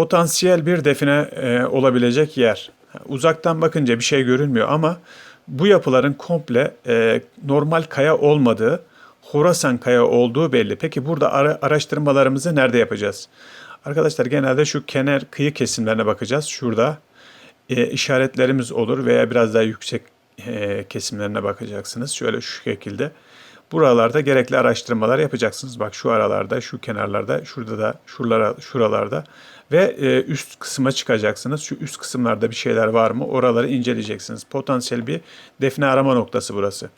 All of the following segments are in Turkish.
potansiyel bir define e, olabilecek yer. Uzaktan bakınca bir şey görünmüyor ama bu yapıların komple e, normal kaya olmadığı, Horasan kaya olduğu belli. Peki burada ara- araştırmalarımızı nerede yapacağız? Arkadaşlar genelde şu kenar kıyı kesimlerine bakacağız. Şurada e, işaretlerimiz olur veya biraz daha yüksek e, kesimlerine bakacaksınız. Şöyle şu şekilde. Buralarda gerekli araştırmalar yapacaksınız. Bak şu aralarda, şu kenarlarda, şurada da, şuralara, şuralarda ve e, üst kısma çıkacaksınız. Şu üst kısımlarda bir şeyler var mı? Oraları inceleyeceksiniz. Potansiyel bir define arama noktası burası.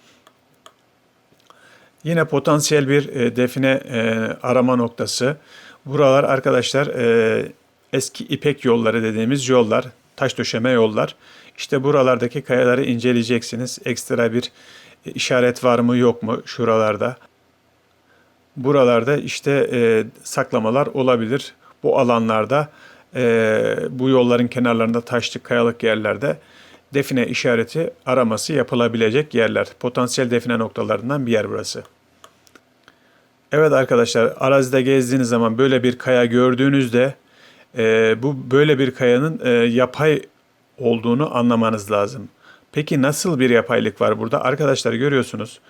Yine potansiyel bir e, define e, arama noktası. Buralar arkadaşlar e, eski ipek yolları dediğimiz yollar, taş döşeme yollar. İşte buralardaki kayaları inceleyeceksiniz. Ekstra bir e, işaret var mı yok mu şuralarda. Buralarda işte e, saklamalar olabilir. Bu alanlarda e, bu yolların kenarlarında taşlık kayalık yerlerde define işareti araması yapılabilecek yerler. Potansiyel define noktalarından bir yer burası. Evet arkadaşlar arazide gezdiğiniz zaman böyle bir kaya gördüğünüzde e, bu böyle bir kayanın e, yapay olduğunu anlamanız lazım. Peki nasıl bir yapaylık var burada? Arkadaşlar görüyorsunuz.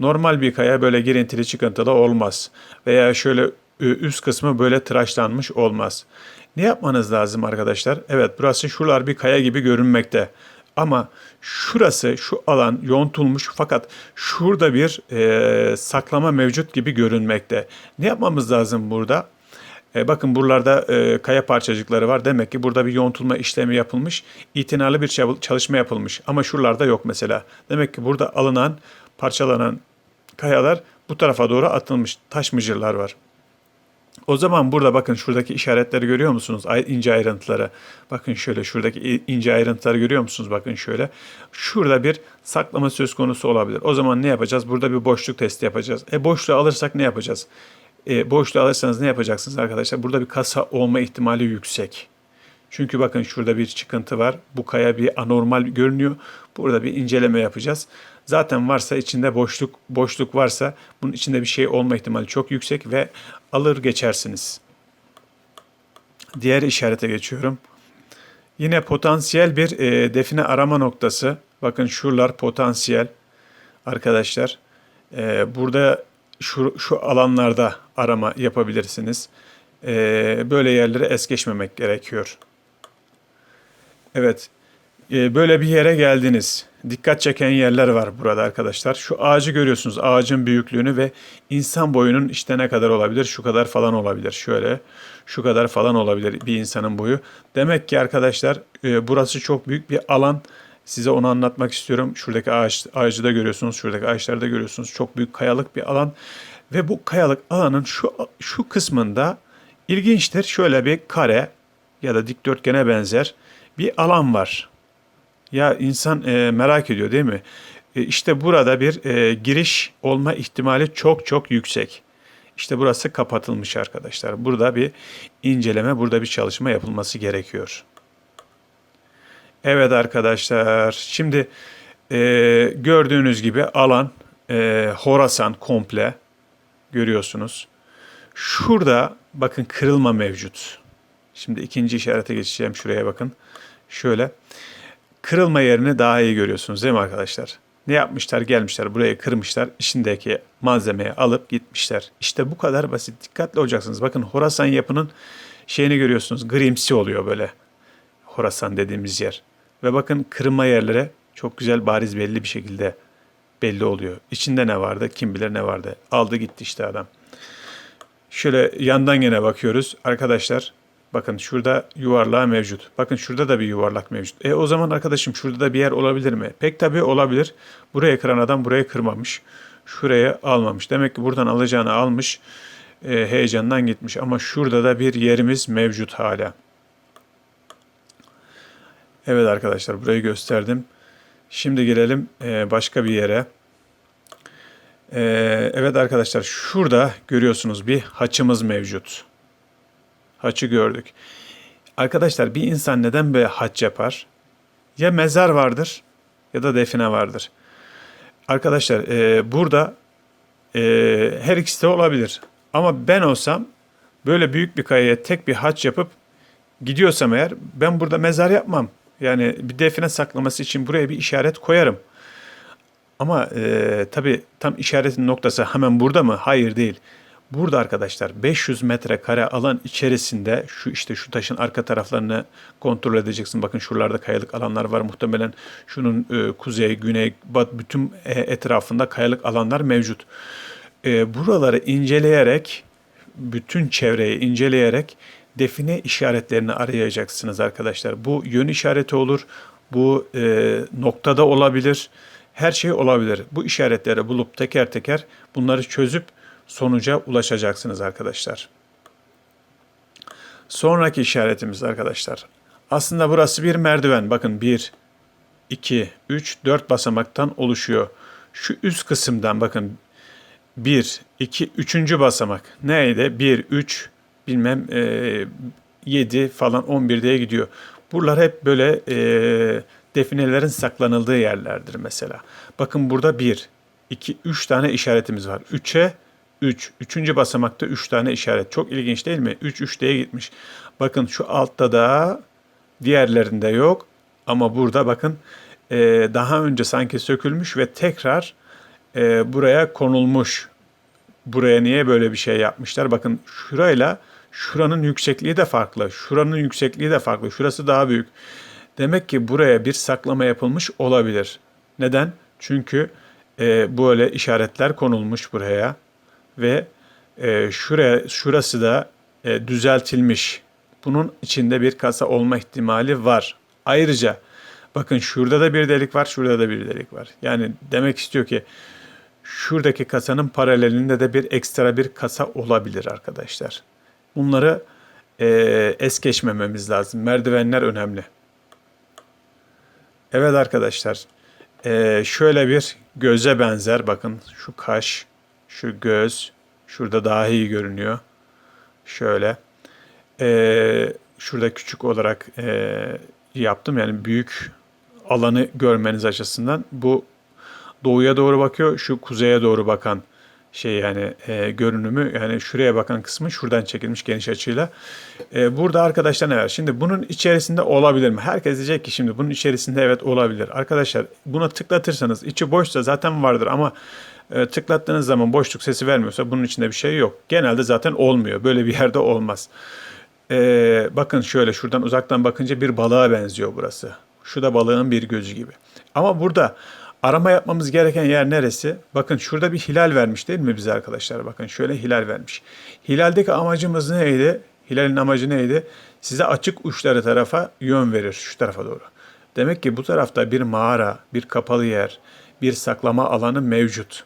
Normal bir kaya böyle girintili çıkıntılı olmaz. Veya şöyle üst kısmı böyle tıraşlanmış olmaz. Ne yapmanız lazım arkadaşlar? Evet burası şuralar bir kaya gibi görünmekte. Ama şurası, şu alan yontulmuş fakat şurada bir e, saklama mevcut gibi görünmekte. Ne yapmamız lazım burada? E, bakın buralarda e, kaya parçacıkları var. Demek ki burada bir yontulma işlemi yapılmış. itinalı bir çalışma yapılmış. Ama şuralarda yok mesela. Demek ki burada alınan, parçalanan kayalar bu tarafa doğru atılmış. Taş mıcırlar var. O zaman burada bakın şuradaki işaretleri görüyor musunuz? İnce ayrıntıları. Bakın şöyle şuradaki ince ayrıntıları görüyor musunuz? Bakın şöyle. Şurada bir saklama söz konusu olabilir. O zaman ne yapacağız? Burada bir boşluk testi yapacağız. E boşluğu alırsak ne yapacağız? E, boşluğu alırsanız ne yapacaksınız arkadaşlar? Burada bir kasa olma ihtimali yüksek. Çünkü bakın şurada bir çıkıntı var. Bu kaya bir anormal görünüyor. Burada bir inceleme yapacağız. Zaten varsa içinde boşluk boşluk varsa bunun içinde bir şey olma ihtimali çok yüksek ve alır geçersiniz. Diğer işarete geçiyorum. Yine potansiyel bir e, define arama noktası. Bakın şuralar potansiyel arkadaşlar. E, burada şu, şu alanlarda arama yapabilirsiniz. E, böyle yerlere es geçmemek gerekiyor. Evet. e, böyle bir yere geldiniz. Dikkat çeken yerler var burada arkadaşlar. Şu ağacı görüyorsunuz. Ağacın büyüklüğünü ve insan boyunun işte ne kadar olabilir? Şu kadar falan olabilir. Şöyle şu kadar falan olabilir bir insanın boyu. Demek ki arkadaşlar e, burası çok büyük bir alan. Size onu anlatmak istiyorum. Şuradaki ağaç, ağacı da görüyorsunuz. Şuradaki ağaçları da görüyorsunuz. Çok büyük kayalık bir alan. Ve bu kayalık alanın şu şu kısmında ilginçtir. Şöyle bir kare ya da dikdörtgene benzer bir alan var. Ya insan e, merak ediyor değil mi? E, işte burada bir e, giriş olma ihtimali çok çok yüksek. İşte burası kapatılmış arkadaşlar. Burada bir inceleme, burada bir çalışma yapılması gerekiyor. Evet arkadaşlar, şimdi e, gördüğünüz gibi alan e, Horasan komple görüyorsunuz. Şurada bakın kırılma mevcut. Şimdi ikinci işarete geçeceğim. Şuraya bakın. Şöyle kırılma yerini daha iyi görüyorsunuz değil mi arkadaşlar? Ne yapmışlar? Gelmişler buraya kırmışlar. İçindeki malzemeyi alıp gitmişler. İşte bu kadar basit. Dikkatli olacaksınız. Bakın Horasan yapının şeyini görüyorsunuz. Grimsi oluyor böyle. Horasan dediğimiz yer. Ve bakın kırılma yerlere çok güzel bariz belli bir şekilde belli oluyor. İçinde ne vardı? Kim bilir ne vardı? Aldı gitti işte adam. Şöyle yandan yine bakıyoruz. Arkadaşlar bakın şurada yuvarlağı mevcut. Bakın şurada da bir yuvarlak mevcut. E o zaman arkadaşım şurada da bir yer olabilir mi? Pek tabii olabilir. Buraya kıran adam buraya kırmamış. Şuraya almamış. Demek ki buradan alacağını almış. E, heyecandan gitmiş. Ama şurada da bir yerimiz mevcut hala. Evet arkadaşlar burayı gösterdim. Şimdi gelelim e, başka bir yere. Ee, evet arkadaşlar şurada görüyorsunuz bir haçımız mevcut. Haçı gördük. Arkadaşlar bir insan neden böyle haç yapar? Ya mezar vardır ya da define vardır. Arkadaşlar e, burada e, her ikisi de olabilir. Ama ben olsam böyle büyük bir kayaya tek bir haç yapıp gidiyorsam eğer ben burada mezar yapmam. Yani bir define saklaması için buraya bir işaret koyarım. Ama e, tabii tam işaretin noktası hemen burada mı? Hayır değil. Burada arkadaşlar 500 metrekare alan içerisinde şu işte şu taşın arka taraflarını kontrol edeceksin. Bakın şuralarda kayalık alanlar var. Muhtemelen şunun e, kuzey, güney, bat bütün e, etrafında kayalık alanlar mevcut. E, buraları inceleyerek bütün çevreyi inceleyerek define işaretlerini arayacaksınız arkadaşlar. Bu yön işareti olur. Bu e, noktada olabilir. Her şey olabilir. Bu işaretleri bulup teker teker bunları çözüp sonuca ulaşacaksınız arkadaşlar. Sonraki işaretimiz arkadaşlar. Aslında burası bir merdiven. Bakın 1, 2, 3, 4 basamaktan oluşuyor. Şu üst kısımdan bakın 1, 2, 3. basamak neydi? 1, 3, bilmem e, 7 falan 11 diye gidiyor. Buralar hep böyle e, definelerin saklanıldığı yerlerdir mesela. Bakın burada 1, 2, 3 tane işaretimiz var. 3'e 3. Üçüncü basamakta 3 tane işaret. Çok ilginç değil mi? 3, 3 diye gitmiş. Bakın şu altta da diğerlerinde yok. Ama burada bakın e, daha önce sanki sökülmüş ve tekrar e, buraya konulmuş. Buraya niye böyle bir şey yapmışlar? Bakın şurayla şuranın yüksekliği de farklı. Şuranın yüksekliği de farklı. Şurası daha büyük. Demek ki buraya bir saklama yapılmış olabilir. Neden? Çünkü e, böyle işaretler konulmuş buraya ve e, şuraya şurası da e, düzeltilmiş. Bunun içinde bir kasa olma ihtimali var. Ayrıca bakın şurada da bir delik var, şurada da bir delik var. Yani demek istiyor ki şuradaki kasanın paralelinde de bir ekstra bir kasa olabilir arkadaşlar. Bunları e, es geçmememiz lazım. Merdivenler önemli. Evet arkadaşlar. e, şöyle bir göze benzer. Bakın şu kaş, şu göz. Şurada daha iyi görünüyor. Şöyle. E, şurada küçük olarak e, yaptım. Yani büyük alanı görmeniz açısından. Bu doğuya doğru bakıyor. Şu kuzeye doğru bakan şey yani e, görünümü yani şuraya bakan kısmı şuradan çekilmiş geniş açıyla. E, burada arkadaşlar ne var? Şimdi bunun içerisinde olabilir mi? Herkes diyecek ki şimdi bunun içerisinde evet olabilir. Arkadaşlar buna tıklatırsanız içi boşsa zaten vardır ama e, tıklattığınız zaman boşluk sesi vermiyorsa bunun içinde bir şey yok. Genelde zaten olmuyor. Böyle bir yerde olmaz. E, bakın şöyle şuradan uzaktan bakınca bir balığa benziyor burası. Şu da balığın bir gözü gibi. Ama burada Arama yapmamız gereken yer neresi? Bakın şurada bir hilal vermiş değil mi bize arkadaşlar? Bakın şöyle hilal vermiş. Hilaldeki amacımız neydi? Hilalin amacı neydi? Size açık uçları tarafa yön verir şu tarafa doğru. Demek ki bu tarafta bir mağara, bir kapalı yer, bir saklama alanı mevcut.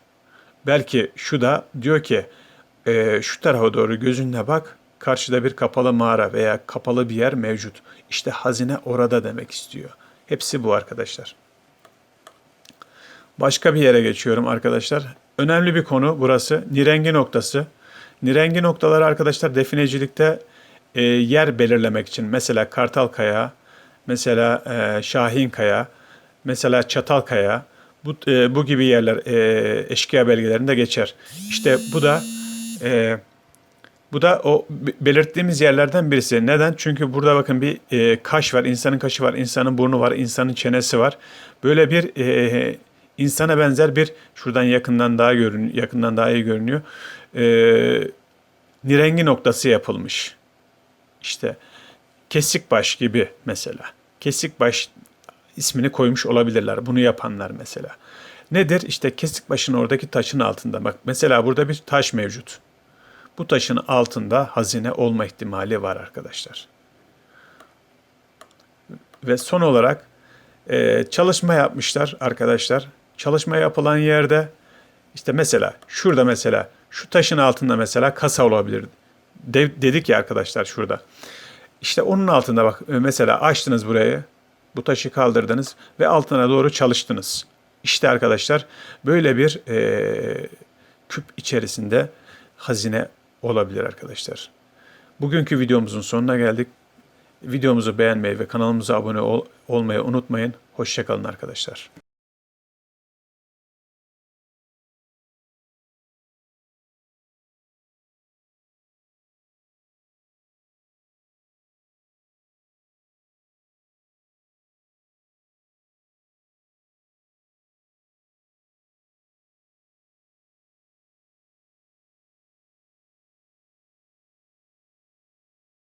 Belki şu da diyor ki e, şu tarafa doğru gözünle bak karşıda bir kapalı mağara veya kapalı bir yer mevcut. İşte hazine orada demek istiyor. Hepsi bu arkadaşlar. Başka bir yere geçiyorum arkadaşlar. Önemli bir konu burası. Nirengi noktası. Nirengi noktaları arkadaşlar definecilikte e, yer belirlemek için. Mesela Kartal Kaya, mesela e, Şahin Kaya, mesela Çatal Kaya. Bu, e, bu gibi yerler e, eşkıya belgelerinde geçer. İşte bu da e, bu da o belirttiğimiz yerlerden birisi. Neden? Çünkü burada bakın bir e, kaş var, insanın kaşı var, insanın burnu var, insanın çenesi var. Böyle bir e, insana benzer bir şuradan yakından daha görün yakından daha iyi görünüyor. Ee, nirengi noktası yapılmış. İşte kesik baş gibi mesela. Kesik baş ismini koymuş olabilirler. Bunu yapanlar mesela. Nedir? İşte kesik başın oradaki taşın altında. Bak mesela burada bir taş mevcut. Bu taşın altında hazine olma ihtimali var arkadaşlar. Ve son olarak e, çalışma yapmışlar arkadaşlar çalışma yapılan yerde işte mesela şurada mesela şu taşın altında mesela kasa olabilir. De, dedik ya arkadaşlar şurada. İşte onun altında bak e, mesela açtınız burayı. Bu taşı kaldırdınız ve altına doğru çalıştınız. İşte arkadaşlar böyle bir e, küp içerisinde hazine olabilir arkadaşlar. Bugünkü videomuzun sonuna geldik. Videomuzu beğenmeyi ve kanalımıza abone ol, olmayı unutmayın. Hoşçakalın arkadaşlar.